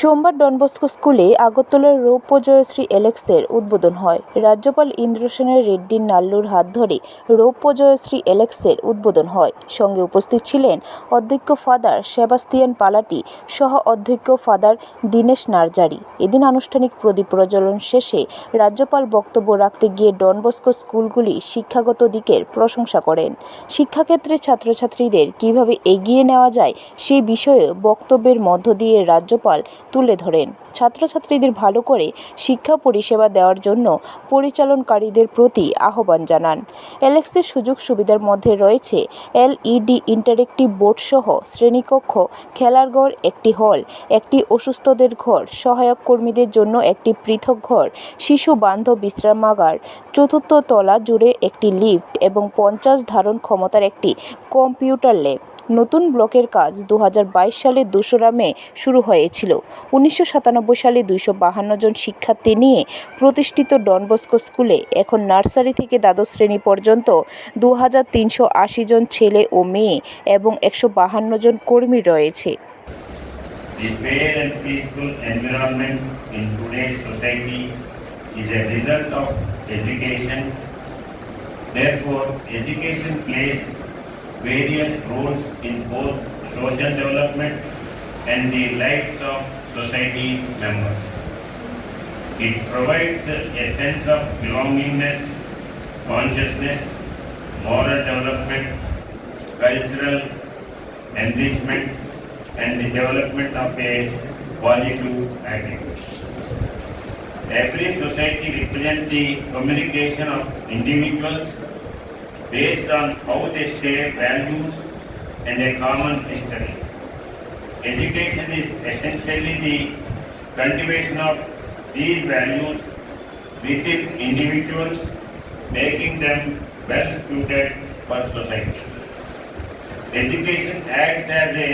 সোমবার ডনবস্কো স্কুলে আগরতলার রৌপ্য জয়শ্রী এলেক্সের উদ্বোধন হয়। রাজ্যপাল ইন্দ্রসেনের রেড্ডির নাল্লুর হাত ধরে রৌপ্য জয়শ্রী এলেক্সের উদ্বোধন হয়। সঙ্গে উপস্থিত ছিলেন অধ্যক্ষ ফাদার সেবাস্তিয়ান পালাটি, সহ অধ্যক্ষ ফাদার দীনেশ নার্জারি। এদিন আনুষ্ঠানিক প্রদীপ প্রজ্বলন শেষে রাজ্যপাল বক্তব্য রাখতে গিয়ে ডনবস্কো স্কুলগুলি শিক্ষাগত দিকের প্রশংসা করেন। শিক্ষাক্ষেত্রে ছাত্রছাত্রীদের কীভাবে এগিয়ে নেওয়া যায় সে বিষয়ে বক্তব্যের মধ্য দিয়ে রাজ্যপাল তুলে ধরেন। ছাত্রছাত্রীদের ভালো করে শিক্ষা পরিষেবা দেওয়ার জন্য পরিচালনকারীদের প্রতি আহ্বান জানান। অ্যালেক্সের সুযোগ সুবিধার মধ্যে রয়েছে এলইডি ইন্টারেক্টিভ বোর্ড সহ শ্রেণীকক্ষ, খেলার ঘর, একটি হল, একটি অসুস্থদের ঘর, সহায়ক কর্মীদের জন্য একটি পৃথক ঘর, শিশু বান্ধব বিশ্রামাগার, চতুর্থ তলা জুড়ে একটি লিফট এবং পঞ্চাশ ধারণ ক্ষমতার একটি কম্পিউটার ল্যাব। নতুন ব্লকের কাজ দু সালের দোসরা মে শুরু হয়েছিল উনিশশো সাতানব্বই সালে দুইশো বাহান্ন জন শিক্ষার্থী নিয়ে প্রতিষ্ঠিত ডনবস্কো স্কুলে এখন নার্সারি থেকে দ্বাদশ শ্রেণি পর্যন্ত দু হাজার তিনশো আশি জন ছেলে ও মেয়ে এবং একশো বাহান্ন জন কর্মী রয়েছে The fair and peaceful environment in today's society is a result of education. Therefore, education plays various roles in both social development and the lives of society members. It provides a sense of belongingness, consciousness, moral development, cultural enrichment, and the development of a positive attitude. Every society represents the communication of individuals based on how they share values and a common history. Education is essentially the cultivation of these values within individuals, making them well suited for society. Education acts as a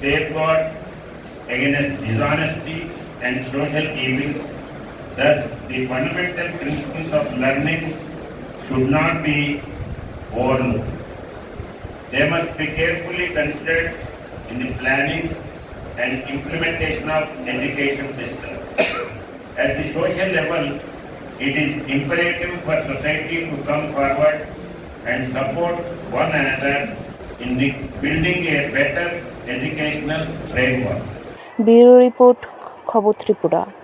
safeguard against dishonesty and social evils. Thus, the fundamental principles of learning should not be own. They must be carefully considered in the planning and implementation of education system. At the social level, it is imperative for society to come forward and support one another in the building a better educational framework. Bureau Report, Khabo Tripura.